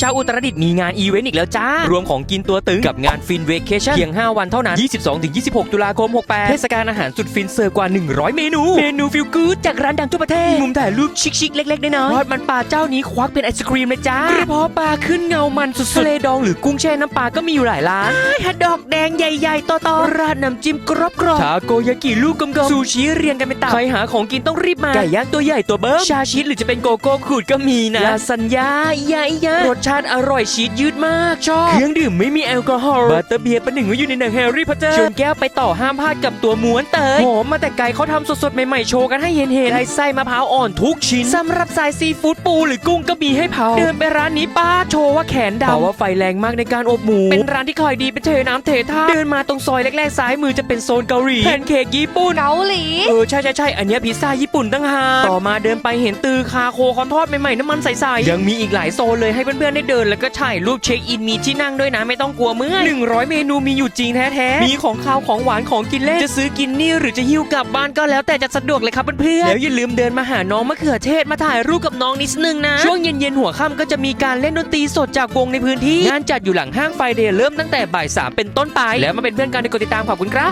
ชาวอุตรดิตถ์มีงานอีเวนต์อีกแล้วจ้า รวมของกินตัวตึงกับงานฟินเวเคชั่นเพียง 5 วันเท่านั้น 22-26 ตุลาคม 68 เทศกาลอาหารสุดฟินเสิร์ฟกว่า 100 เมนู เมนูฟิลกู๊ดจากร้านดังทั่วประเทศ มุมถ่ายรูปชิคๆ เล็กๆ น้อยๆทอดมันปลาเจ้านี้ควักเป็นไอศครีมเลยจ้ากระเพาะปลาขึ้นเงามันสุดๆทะเลดองหรือกุ้งแช่น้ำปลาก็มีอยู่หลายร้านฮัทดอกแดงใหญ่ๆโตๆราดน้ำจิ้มกรอบๆชาโกยากิลูกกลมๆซูชิเรียงกันเป็นตับใครหาของกินต้องรีบมาไก่ย่างตัวใหญ่ตัวเบิ้มชาชีสหรือจะเป็นโกโก้ขูดก็มีนะลาสัญญาใหญ่ยารสชาติอร่อยชีสยืดมากชอบเครื่องดื่มไม่มีแอลกอฮอล์บัตเตอร์เบียร์ประหนึ่งว่าอยู่ในหนังแฮร์รี่พอตเตอร์ชนแก้วไปต่อห้ามพลาดกับตัวม้วนเตยหอมมาแต่ไกลเขาทำสดๆ ใหม่ๆ โชว์กันให้เห็นๆได้ไส้มะพร้าวอ่อนทุกชิ้นสำหรับสายซีฟู้ดปูหรือกุ้งก็มีให้เผาเดินไปร้านนี้ป้าโชว์ว่าแขนดำเพราะว่าไฟแรงมากในการอบหมูเป็นร้านที่คอยดีเป็นเทน้ำเทท่าเดินมาตรงซอยแรกๆซ้ายมือจะเป็นโซนเกาหลีแพนเค้กญี่ปุ่นเกาหลีเออใช่ใช่ใช่อันเนี้ยพิซซ่าญี่ปุ่นตั้งหากต่อมาเดินไปเห็นตือคาโคคอนทอดใหม่ๆน้ำมันใสๆยังมีอีกหลายโซนเลยให้เพื่อนๆได้เดินแล้วก็ถ่ายรูปเช็คอินมีที่นั่งด้วยนะไม่ต้องกลัวเมื่อย100 เมนูมีอยู่จริงแท้ๆ มีของข้าวของหวานของกินเล่น จะซื้อกินนี่หรือจะหิ้วกลับบ้านก็แล้วแต่จะสะดวกเลยครับเพื่อนๆแล้วอย่าลืมเดินมาหาน้องมะเขือเทศมาถ่ายรูปกับน้องนิดนึงนะ ช่วงเย็นๆหัวค่ำก็จะมีการเล่นดนตรีสดจากวงในพื้นที่ งานจัดอยู่หลังห้างไฟเดย์เริ่มตั้งแต่บ่ายสามเป็นต้นไป แล้วมาเป็นเพื่อนกันในกดติดตามขอบคุณครับ